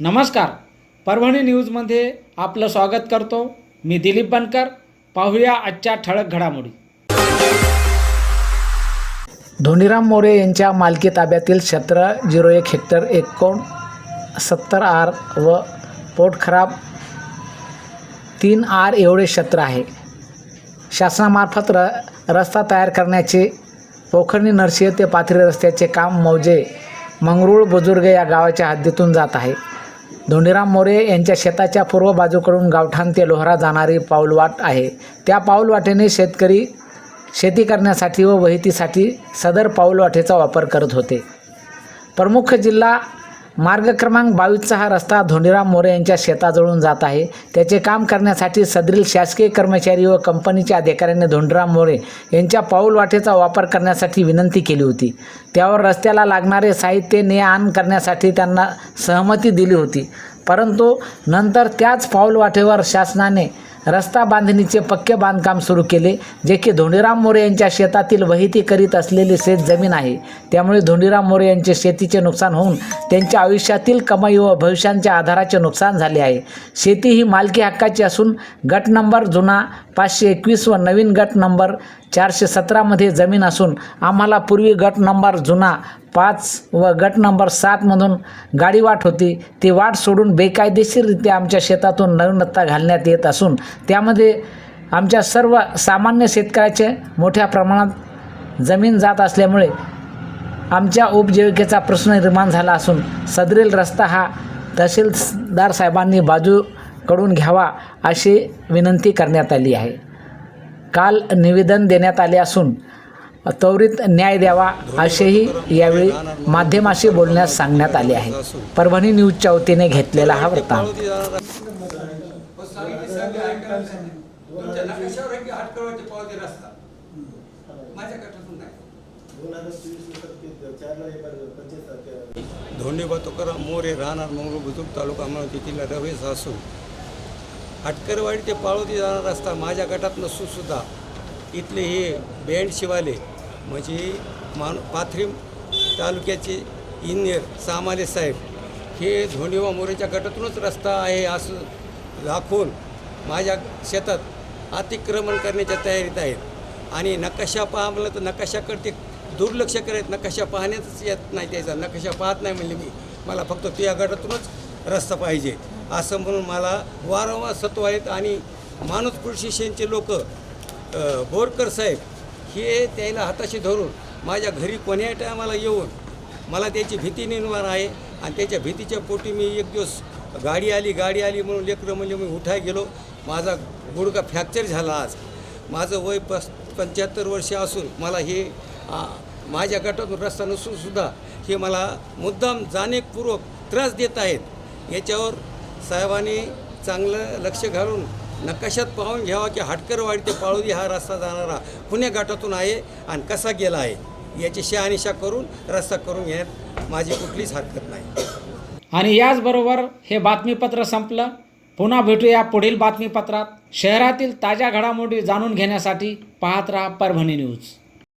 नमस्कार. परभणी न्यूजमध्ये आपलं स्वागत करतो. मी दिलीप बनकर. पाहूया आजच्या ठळक घडामोडी. धोनीराम मोरे यांच्या मालकी ताब्यातील क्षेत्र झिरो एक हेक्टर एकोण सत्तर आर व पोटखराब तीन आर एवढे क्षेत्र आहे. शासनामार्फत र रस्ता तयार करण्याचे पोखरणी नरसिंह ते पाथरी रस्त्याचे काम मौजे मंगरूळ बुजुर्ग या गावाच्या हद्दीतून जात आहे. धोंडीराम मोरे यांच्या शेताच्या पूर्व बाजूकडून गावठाण ते लोहरा जाणारी पाऊलवाट आहे. त्या पाऊलवाटेने शेतकरी शेती करण्यासाठी व वहितीसाठी सदर पाऊलवाटेचा वापर करत होते. प्रमुख जिल्हा मार्ग क्रमांक बावीसचा हा रस्ता धोंडीराम मोरे यांच्या शेताजवळून जात आहे. त्याचे काम करण्यासाठी सदरील शासकीय कर्मचारी व कंपनीच्या अधिकाऱ्यांनी धोंडीराम मोरे यांच्या पाऊलवाटेचा वापर करण्यासाठी विनंती केली होती. त्यावर रस्त्याला लागणारे साहित्य ने आण करण्यासाठी त्यांना सहमती दिली होती. परंतु नंतर त्याच पाऊलवाटेवर शासनाने रस्ता बांधणीचे पक्के बांधकाम सुरू केले जे की धोंडीराम मोरे यांच्या शेतातील वहिती करीत असलेली शेत जमीन आहे. त्यामुळे धोंडीराम मोरे यांचे शेतीचे नुकसान होऊन त्यांच्या आयुष्यातील कमाई व भविष्यांच्या आधाराचे नुकसान झाले आहे. शेती ही मालकी हक्काची असून गट नंबर जुना पाचशे एकवीस व नवीन गट नंबर चारशे सतरामध्ये जमीन असून आम्हाला पूर्वी गट नंबर जुना पाच व गट नंबर सातमधून गाडी वाट होती. ती वाट सोडून बेकायदेशीररित्या आमच्या शेतातून नवीनता घालण्यात येत असून त्यामध्ये आमच्या सर्व सामान्य शेतकऱ्याचे मोठ्या प्रमाणात जमीन जात असल्यामुळे आमच्या उपजीविकेचा प्रश्न निर्माण झाला असून सदरील रस्ता हा तहसीलदार साहेबांनी बाजूकडून घ्यावा अशी विनंती करण्यात आली आहे. काल निवेदन देण्यात आले असून त्वरित न्याय द्यावा असेही यावेळी माध्यमाशी बोलण्यास सांगण्यात आले आहे. परभणी न्यूजच्या वतीने घेतलेला हा वृत्तांत. तुमच्या नकाशावर आहे की हाटकळवरती रस्ता माझ्या कटातून नाही धोंडेबा तुकाराम मोरे राहणार मंगळूर बुजुर्ग तालुका अमरावती जिल्हा रवेस सासू. हटकरवाडी ते पाळोदी जाणारा रस्ता माझ्या गटात नसून सुद्धा इथले हे बँड शिवाले म्हणजे मान पाथरी तालुक्याचे इंजिनियर सामाले साहेब. हे धोंडीवा मोरेच्या गटातूनच रस्ता आहे असं दाखवून माझ्या शेतात अतिक्रमण करण्याच्या तयारीत आहेत. आणि नकाशा पाहा म्हणलं तर नकाशाकडे ते दुर्लक्ष करत नकाशा पाहण्यातच येत नाही त्याचा नकाशा पाहत नाही म्हणले मी. मला फक्त तुझ्या गटातूनच रस्ता पाहिजे. असं म्हणून मला वारंवार सत्व आहेत आणि माणूस पुरुषेशनचे लोक बोरकर साहेब हे त्याला हाताशी धरून माझ्या घरी कोण्याही टायमाला येऊन मला त्याची भीती निर्माण आहे आणि त्याच्या भीतीच्या पोटी मी एक दिवस गाडी आली गाडी आली म्हणून लेकरं म्हणजे मी उठाय गेलो. माझा गुडघा फ्रॅक्चर झाला आज. माझं वय पस पंच्याहत्तर वर्ष असून मला हे माझ्या गटातून रस्ता नसूनसुद्धा हे मला मुद्दाम जाणीवपूर्वक त्रास देत आहेत. याच्यावर साहेबांनी चांगलं लक्ष घालून नकाशात पाहून घ्यावा की हाटकरवाडी ते पाळोदी हा रस्ता जाणारा पुणे घाटातून आहे आणि कसा गेला आहे याची शहानिशा करून रस्ता करून घेण्यात माझी कुठलीच हरकत नाही. आणि याचबरोबर हे बातमीपत्र संपलं. पुन्हा भेटूया पुढील बातमीपत्रात. शहरातील ताज्या घडामोडी जाणून घेण्यासाठी पाहत राहा परभणी न्यूज.